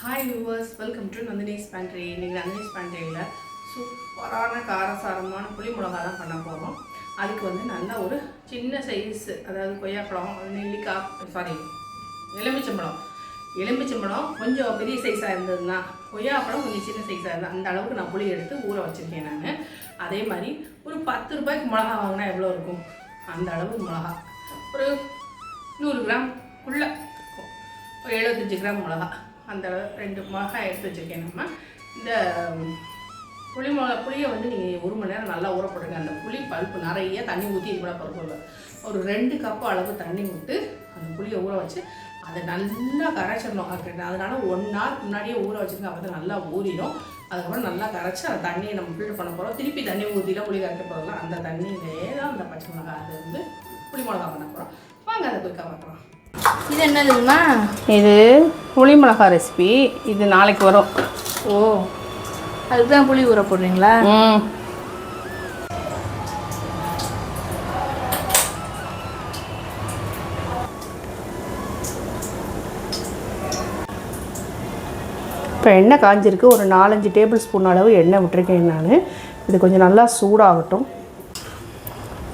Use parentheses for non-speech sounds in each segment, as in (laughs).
Hi viewers welcome to Nandini's pantry இன்றைக்கி நந்தினிஸ் பேண்ட்ரியில் சூப்பரான காரசாரமான புளி மிளகா தான் பண்ண போகிறோம் அதுக்கு வந்து நல்ல ஒரு சின்ன சைஸ் அதாவது கொய்யாப்பழம் நெல்லிக்காய் சாரி எலுமிச்சம்பழம். எலுமிச்சம்பழம் கொஞ்சம் பெரிய சைஸாக இருந்ததுன்னா கொய்யாப்பழம் கொஞ்சம் சின்ன சைஸாக இருந்தால் அந்த அளவுக்கு நான் புளி எடுத்து ஊற வச்சுருக்கேன் நான். அதே மாதிரி ஒரு பத்து ரூபாய்க்கு மிளகா வாங்கினா எவ்வளோ இருக்கும்? அந்த அளவு மிளகா. ஒரு நூறு கிராம் உள்ள ஒரு எழுபத்தஞ்சி கிராம் மிளகா. அந்த ரெண்டு மிளகா எடுத்து வச்சுருக்கேன் நம்ம. இந்த புளி மிளகா புளியை வந்து நீங்கள் ஒரு மணி நேரம் நல்லா ஊற அந்த புளி பல்ப்பு நிறைய தண்ணி ஊற்றி இது கூட பருப்பு ஒரு ரெண்டு கப்பு அளவு தண்ணி விட்டு அந்த புளியை ஊற வச்சு அதை நல்லா கரைச்சிடணும் அது அதனால ஒன் ஹவர் முன்னாடியே ஊற வச்சுருங்க. அப்போ தான் நல்லா ஊறிடும். அதுக்கப்புறம் நல்லா கரைச்சி அந்த தண்ணியை நம்ம ஃபில்டர் பண்ண போகிறோம் திருப்பி தண்ணி ஊற்றிலாம் புளி கரைக்க போகிறோம் அந்த தண்ணியிலே தான் அந்த பச்சை மிளகா அது வந்து புளி மிளகா பண்ண போகிறோம் வாங்க அதை குயிக்காக பார்க்கலாம். இது என்னதுங்கம்மா இது புளி மிளகா ரெசிபி இது நாளைக்கு வரும். ஓ அதுக்கு தான் புளி ஊற போடுறீங்களா? ம். இப்போ எண்ணெய் காஞ்சிருக்கு. ஒரு நாலஞ்சு டேபிள் ஸ்பூன் அளவு எண்ணெய் விட்டுருக்கேன் நான். இது கொஞ்சம் நல்லா சூடாகட்டும்.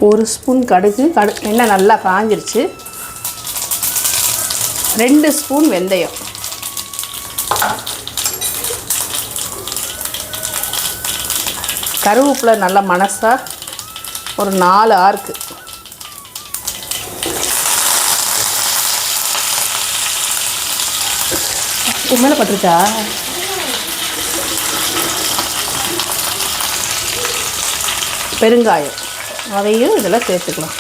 ஒரு ஸ்பூன் கடுகு. கடு எண்ணெய் நல்லா காஞ்சிருச்சு. ரெண்டு ஸ்பூன் வெந்தயம். கருவேப்பிலை நல்ல மனசாக ஒரு நாலு ஆர்க்கு உன் மேலே பட்டுருச்சா? பெருங்காயம். அதையும் இதெல்லாம் சேர்த்துக்கலாம்.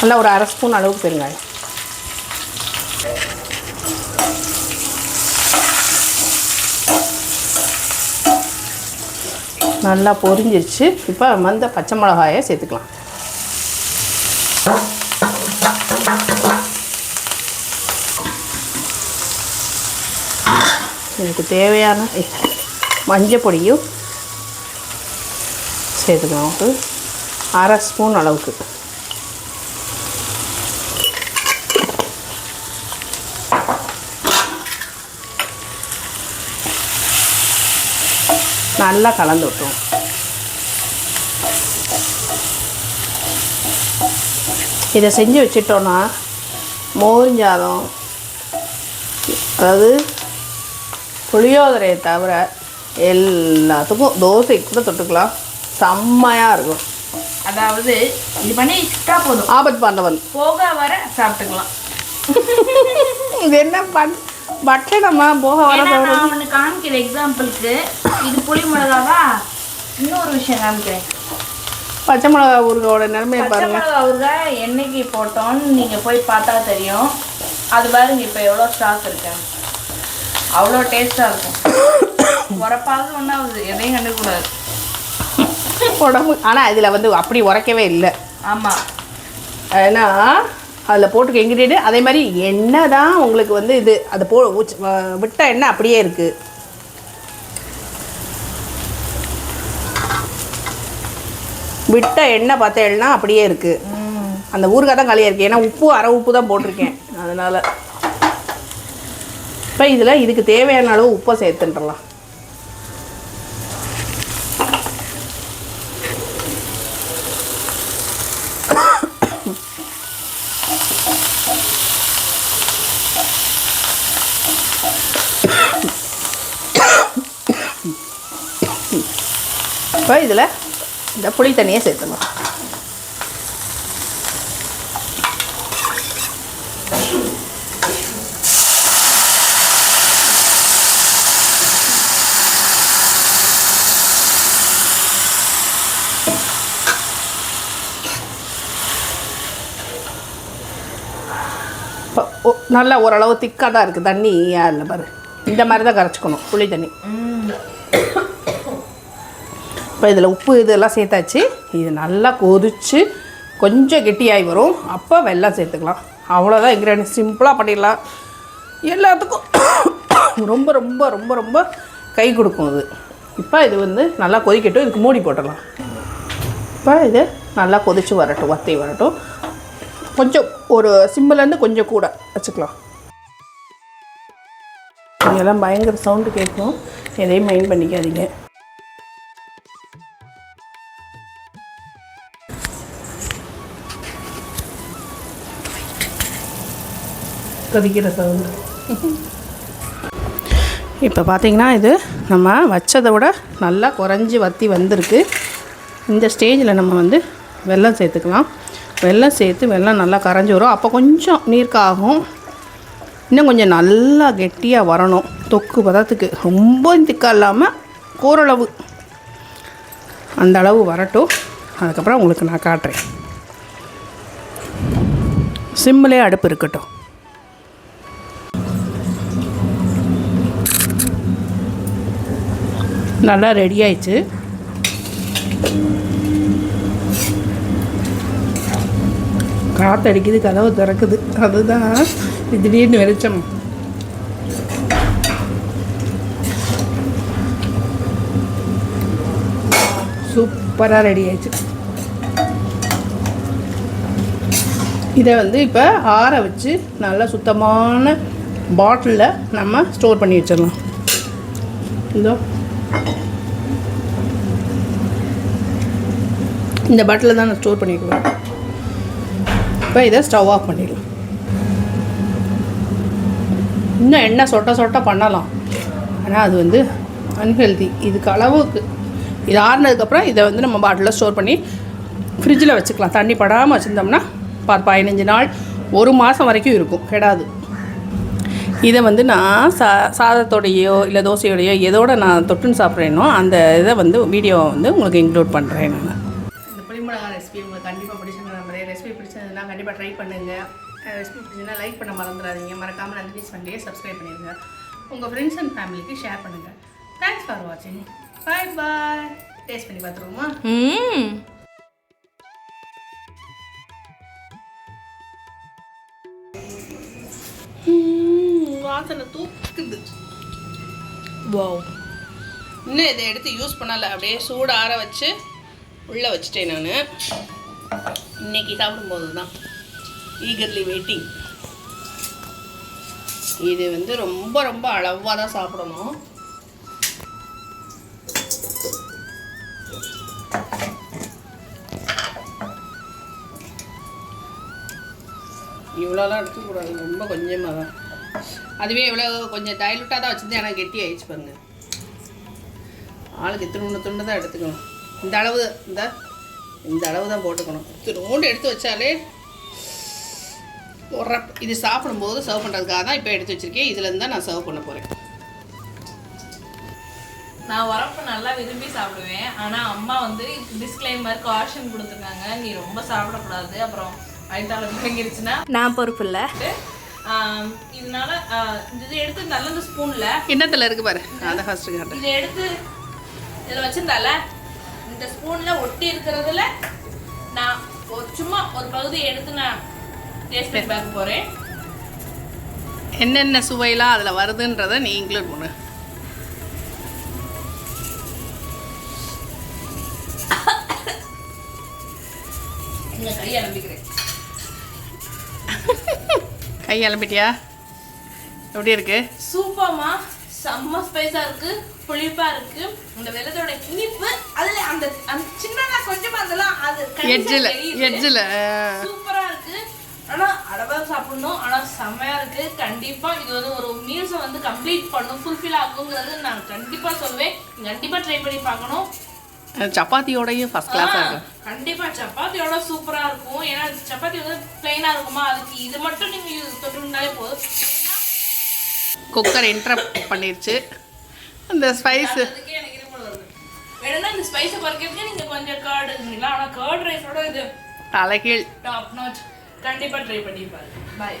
நல்லா ஒரு அரை ஸ்பூன் அளவுக்கு பெருங்காயம். நல்லா பொரிஞ்சிருச்சு. இப்போ நம்ம பச்சை மிளகாயை சேர்த்துக்கலாம். எனக்கு தேவையான மஞ்சள் பொடியும் சேர்த்துக்கலாம். ஒரு அரை ஸ்பூன் அளவுக்கு. நல்லா கலந்து விட்டுருவோம். இதை செஞ்சு வச்சிட்டோன்னா மோர்ஞ்சாதம் அதாவது புளியோதரையை தவிர எல்லாத்துக்கும் தோசைக்கு கூட தொட்டுக்கலாம். செம்மையாக இருக்கும். அதாவது இது பண்ணி போதும். ஆபத் பாண்டவன் போக வர சாப்பிட்டுக்கலாம். இது என்ன பண் பட்டணமா போக வர நான் ஒன்று காமிக்கிறேன் எக்ஸாம்பிளுக்கு இது புளி மிளகாவா? இன்னொரு விஷயம் காமிக்கிறேன். பச்சை மிளகா ஊறுகாவோட நிலைமையை பச்சை பாருங்க. மிளகா ஊறுகாய் என்னைக்கு போட்டோம்னு நீங்கள் போய் பார்த்தா தெரியும். அது பாருங்க இப்போ எவ்வளோ ஸ்டாக் இருக்கு. அவ்வளோ டேஸ்ட்டாக இருக்கும். உரப்பாவது ஒன்றாவது எதையும் கண்டுக்கூடாது உடம்பு ஆனால் இதில் வந்து அப்படி உரைக்கவே இல்லை. ஆமாம் ஏன்னா அதில் போட்டுக்க இன்க்ரீடியன்ட் அதே மாதிரி எண்ணெய் தான் உங்களுக்கு வந்து இது அதை போ விட்டால் விட்ட எண்ணெய் அப்படியே இருக்குது விட்ட எண்ணெய் பார்த்தேன்னா அப்படியே இருக்குது அந்த ஊருக்காக தான் காலியாக இருக்குது ஏன்னா உப்பு அரை உப்பு தான் போட்டிருக்கேன். அதனால். இப்போ இதில் இதுக்கு தேவையான அளவு உப்பை சேர்த்துட்டுலாம் இப்போ இதில் இந்த புளி தண்ணியை சேர்த்துக்கணும். இப்போ நல்லா ஓரளவு திக்காக தான் இருக்குது தண்ணி இல்லை பாரு. இந்த மாதிரி தான் கரைச்சிக்கணும் புளி தண்ணி. இப்போ இதில் உப்பு இதெல்லாம் சேர்த்தாச்சு. இது நல்லா கொதிச்சு கொஞ்சம் கெட்டியாகி வரும். அப்போ வெள்ளம் சேர்த்துக்கலாம். அவ்வளோதான் இன்க்ரீடியன்ட் சிம்பிளாக பண்ணிடலாம். எல்லாத்துக்கும் ரொம்ப ரொம்ப ரொம்ப ரொம்ப கை கொடுக்கும் இது இப்போ இது வந்து நல்லா கொதிக்கட்டும். இதுக்கு மூடி போட்டுடலாம். இப்போ இது நல்லா கொதிச்சு வரட்டும். வத்தி வரட்டும். கொஞ்சம் ஒரு சிம்மிலேருந்து கொஞ்சம் கூட வச்சுக்கலாம். இதெல்லாம் பயங்கர சவுண்டு கேட்கும். எதையும் மைண்ட் பண்ணிக்காதீங்க. கொதிக்கிற சவுண்டு இப்போ பார்த்திங்கன்னா இது நம்ம வச்சதை விட நல்லா குறைஞ்சி வத்தி வந்திருக்கு. இந்த ஸ்டேஜில் நம்ம வந்து வெள்ளம் சேர்த்துக்கலாம். வெல்லம் சேர்த்து வெள்ளம் நல்லா கரைஞ்சி வரும். அப்போ கொஞ்சம் நீர்க்காகும். இன்னும் கொஞ்சம் நல்லா கெட்டியாக வரணும். தொக்கு பதத்துக்கு. ரொம்ப திக்காக இல்லாமல் ஓரளவு அந்த அளவு வரட்டும். அதுக்கப்புறம் உங்களுக்கு நான் காட்டுறேன். சிம்மிலே அடுப்பு இருக்கட்டும். நல்லா ரெடி ஆயிடுச்சு. காற்றடிக்குது கதவு திறக்குது. அதுதான். திடீர்னு வெளிச்சம். சூப்பராக ரெடி ஆயிடுச்சு. இதை வந்து இப்போ ஆற வச்சு நல்லா சுத்தமான பாட்டிலில் நம்ம ஸ்டோர் பண்ணி வச்சிடலாம். இதோ. இந்த பாட்டிலில் தான் நான் ஸ்டோர் பண்ணிக்குவேன் இப்போ இதை ஸ்டவ் ஆஃப் பண்ணிடலாம். இன்னும் எண்ணெய் சொட்ட சொட்ட பண்ணலாம். ஆனால் அது வந்து அன்ஹெல்தி இதுக்கு அளவுக்கு. இது ஆறுனதுக்கப்புறம் இதை வந்து நம்ம பாட்டிலில் ஸ்டோர் பண்ணி ஃப்ரிட்ஜில் வச்சுக்கலாம். தண்ணி படாமல் வச்சுருந்தோம்னா பதினஞ்சு நாள் ஒரு மாதம் வரைக்கும் இருக்கும். கெடாது. இதை வந்து நான் சா சாதத்தோடையோ இல்லை தோசையோடையோ எதோட நான் தொட்டுன்னு சாப்பிட்றேனோ அந்த இதை வந்து வீடியோ வந்து உங்களுக்கு இன்க்ளூட் பண்ணுறேன் நான். இந்த புளிமிளகா ரெசிபி உங்களுக்கு கண்டிப்பாக பிடிச்சிருங்க நம்ம ரெசிபி பிடிச்சதுன்னா கண்டிப்பாக ட்ரை பண்ணுங்கள் ரெசிபி பிடிச்சதுன்னா லைக் பண்ண மறந்துடாதீங்க. மறக்காமல் நந்தினி பண்ணியே சப்ஸ்கிரைப் பண்ணிடுங்க உங்கள் ஃப்ரெண்ட்ஸ் அண்ட் ஃபேமிலிக்கு ஷேர் பண்ணுங்கள் தேங்க்ஸ் ஃபார் வாட்சிங் பாய் பாய் டேஸ்ட் பண்ணி பார்த்துருவோமா? ம். வாசனை தூக்குது. வாவ் இன்னும் இதை எடுத்து யூஸ் பண்ணலை. அப்படியே சூடு ஆற வச்சு உள்ளே வச்சுட்டேன் நான். இன்னைக்கு சாப்பிடும்போது தான் ஈகர்லி வெயிட்டிங் இது வந்து ரொம்ப ரொம்ப அளவாக தான் சாப்பிடணும். இவ்வளோலாம் எடுத்துக்கூடாது ரொம்ப கொஞ்சமாக தான். அதுவே இவ்வளோ கொஞ்சம் டைலூட்டாக தான் வச்சுருந்தேன். ஆனால் கெட்டி ஆயிடுச்சு பாருங்க. ஆளுக்கு இத்தினு துண்டு தான் எடுத்துக்கணும். இந்த அளவு இந்த இந்த அளவு தான் போட்டுக்கணும். இத்தினோண்டு எடுத்து வச்சாலே ஒரு இது சாப்பிடும்போது சர்வ் பண்ணுறதுக்காக தான் இப்போ எடுத்து வச்சுருக்கேன். இதுலேருந்து தான் நான் சர்வ் பண்ண போகிறேன் நான் உரப்பு நல்லா விரும்பி சாப்பிடுவேன். ஆனா அம்மா வந்து டிஸ்க்ளைமர் காஷன் கொடுத்துருக்காங்க. நீ ரொம்ப சாப்பிடக்கூடாது. அப்புறம் வயிற்றால பிறங்கிருச்சுன்னா நான் பொறுப்பு இல்லை. இதனால இது எடுத்து நல்ல இந்த ஸ்பூன்ல கிண்ணத்தில் இருக்கு பாரு? அதை காட்டுறேன் இதை எடுத்து இதில் வச்சிருந்தால இந்த ஸ்பூன்ல ஒட்டி இருக்கிறதுல நான் சும்மா ஒரு பகுதி எடுத்து நான் டேஸ்ட் பண்ணி பார்க்க போறேன். என்னென்ன சுவையெல்லாம் அதில் வருதுன்றதை நீ இன்க்ளூட் பண்ணு. இந்த கை அலம்பிக்கிறேன். (laughs) கை அலம்பிட்டியா? எப்படி இருக்கு? சூப்பர்மா. செம்ம ஸ்பைஸா இருக்கு புளிப்பா இருக்கு. இந்த வெள்ளத்தோட இனிப்பு அதுல அந்த அந்த சின்னதா கொஞ்சமா அதெல்லாம் அது எட்ஜில் எட்ஜில் சூப்பரா இருக்கு. ஆனா அளவா சாப்பிடணும். ஆனா செம்மையா இருக்கு. கண்டிப்பா இது வந்து ஒரு மீல்ஸை வந்து கம்ப்ளீட் பண்ணும் ஃபுல்ஃபில் ஆகுங்கிறது நான் கண்டிப்பா சொல்வேன். கண்டிப்பா ட்ரை பண்ணி பார்க்கணும். சப்பாத்தியோடையும் ஃபஸ்ட் கிளாஸாக இருக்கும். கண்டிப்பா. சப்பாத்தியோட சூப்பரா இருக்கும். ஏன்னா சப்பாத்தி வந்து பிளைனா இருக்குமா? அதுக்கு இது மட்டும் நீங்க use தொட்டுனாலே போதும். குக்கர் இன்டரப்ட் பண்ணிருச்சு. அந்த ஸ்பைஸ் வேணும்னா இந்த ஸ்பைஸை குறைக்கிறதுக்கு நீங்க கொஞ்சம் கர்டு இருந்தீங்களா ஆனா கர்ட் ரைஸோட இது தலைகீழ். டாப் நாச் கண்டிப்பா ட்ரை பண்ணி பாருங்க. பாய்